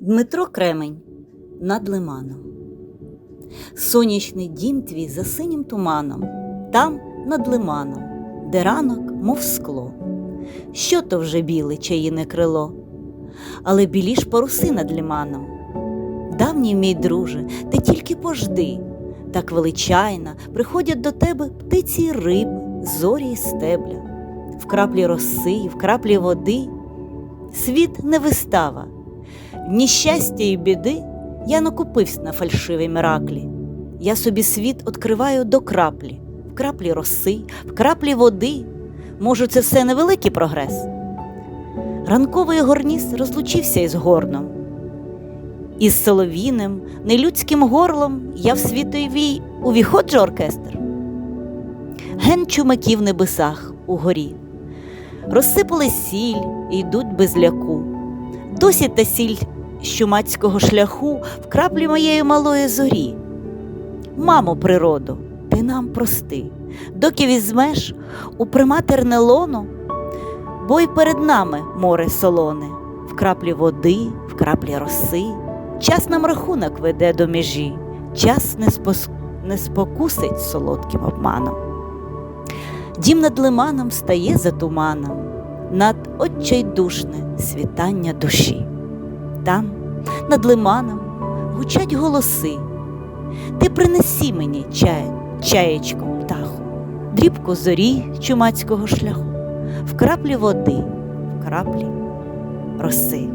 Дмитро Кремень над лиманом. Сонячний дім твій за синім туманом, там над лиманом, де ранок, мов скло. Що то вже біле чаїне крило, але біліш паруси над лиманом. Давній мій друже, ти тільки пожди, так величайна приходять до тебе птиці й риби, зорі й стебля, в краплі роси, в краплі води. Світ не вистава, ніщастя і біди я накупився на фальшиві мираклі. Я собі світ відкриваю до краплі, в краплі роси, в краплі води. Може, це все невеликий прогрес. Ранковий горніс розлучився із горном. Із соловіним, нелюдським горлом я в світовій увіходжу оркестр. Ген чумаки в небесах угорі. Розсипали сіль і йдуть без ляку. Досі та сіль з чумацького шляху в краплі моєї малої зорі. Мамо, природу, ти нам прости, доки візьмеш у приматерне лоно, бо й перед нами море солоне, в краплі води, в краплі роси, час нам рахунок веде до межі, час не, спос... не спокусить солодким обманом. Дім над лиманом стає за туманом, над отчайдушне світання душі. Там, над лиманом, гучать голоси. Ти принесі мені чай, чаєчком птаху, дрібку зорі чумацького шляху, в краплі води, в краплі роси.